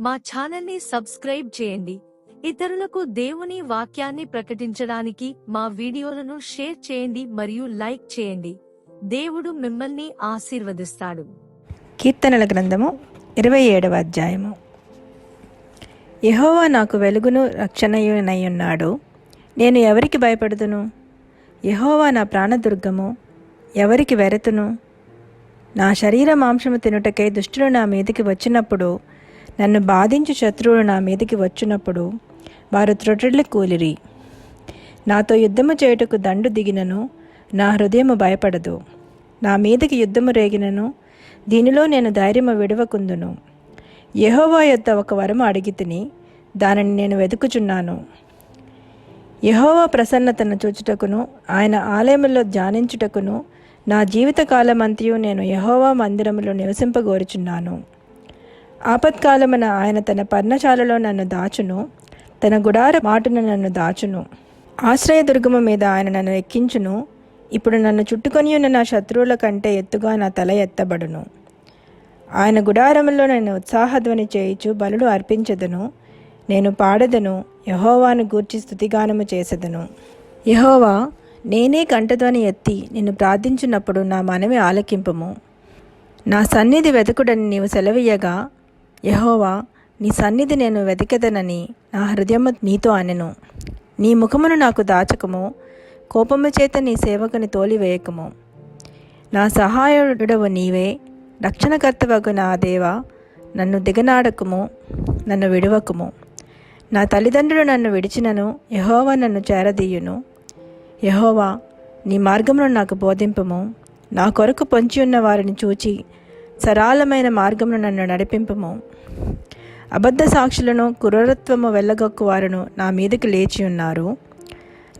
మా ఛానల్ని సబ్స్క్రైబ్ చేయండి. ఇతరులకు దేవుని వాక్యాన్ని ప్రకటించడానికి మా వీడియోలను షేర్ చేయండి మరియు లైక్ చేయండి. దేవుడు మిమ్మల్ని ఆశీర్వదిస్తాడు. కీర్తనల గ్రంథము ఇరవై ఏడవ అధ్యాయము. యహోవా నాకు వెలుగును రక్షణయునయ్యున్నాడు. నేను ఎవరికి భయపడుదును? యహోవా నా ప్రాణదుర్గము ఎవరికి వెరతును? నా శరీర మాంసము తినుటకై దుష్టులు నా మీదకి వచ్చినప్పుడు నన్ను బాధించు శత్రువులు నా మీదకి వచ్చినప్పుడు వారు త్రొట్టెలు కూలిరి. నాతో యుద్ధము చేయుటకు దండు దిగినను నా హృదయము భయపడదు. నా మీదకి యుద్ధము రేగినను దీనిలో నేను ధైర్యము విడవకుందును. యహోవా యొద్ద ఒక వరము అడిగి తిని దానిని నేను వెతుకుచున్నాను. యహోవా ప్రసన్నతను చూచుటకును ఆయన ఆలయములో ధ్యానించుటకును నా జీవితకాలమంతయు నేను యహోవా మందిరములో నివసింపగోరుచున్నాను. ఆపత్కాలమున ఆయన తన పర్ణశాలలో నన్ను దాచును తన గుడార మాటున నన్ను దాచును. ఆశ్రయదుర్గము మీద ఆయన నన్ను ఎక్కించును ఇప్పుడు నన్ను చుట్టుకొని ఉన్న నా శత్రువుల కంటే ఎత్తుగా నా తల ఎత్తబడును. ఆయన గుడారంలో నేను ఉత్సాహధ్వని చేయుచు బలుడు అర్పించదను నేను పాడదను యహోవాను గూర్చి స్థుతిగానము చేసెదను. యహోవా నేనే కంఠధ్వని ఎత్తి నిన్ను ప్రార్థించినప్పుడు నా మనవి ఆలకింపము. నా సన్నిధి వెతుకుడని నీవు సెలవీయగా యహోవా నీ సన్నిధి నేను వెతికెదనని నా హృదయము నీతో అనెను. నీ ముఖమును నాకు దాచకము కోపము చేత నీ సేవకుని తోలివేయకము. నా సహాయుడవు నీవే రక్షణకర్తవగు నా దేవా నన్ను దిగనాడకము నన్ను విడువకుము. నా తల్లిదండ్రులు నన్ను విడిచినను యహోవా నన్ను చేరదీయును. యహోవా నీ మార్గమును నాకు బోధింపము నా కొరకు పొంచి ఉన్న వారిని చూచి సరళమైన మార్గమును నన్ను నడిపింపము. అబద్ధ సాక్షులను క్రూరత్వము వెళ్ళగొక్కువారును నా మీదకి లేచి ఉన్నారు.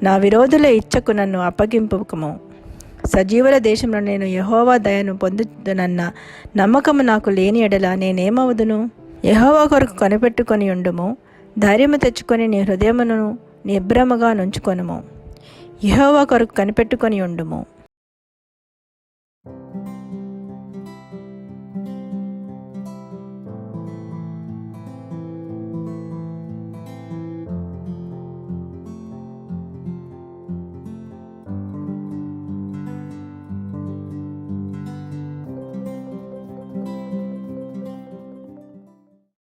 నా విరోధుల ఇచ్చకు నన్ను అప్పగింపకము. సజీవుల దేశంలో నేను యహోవా దయను పొందుతునన్న నమ్మకము నాకు లేని ఎడల నేనేమవుదును? యహోవా కొరకు కనిపెట్టుకొని ఉండుము. ధైర్యము తెచ్చుకొని నీ హృదయమును నిభ్రమగా నుంచుకొనుము. యహోవా కొరకు కనిపెట్టుకొని ఉండుము.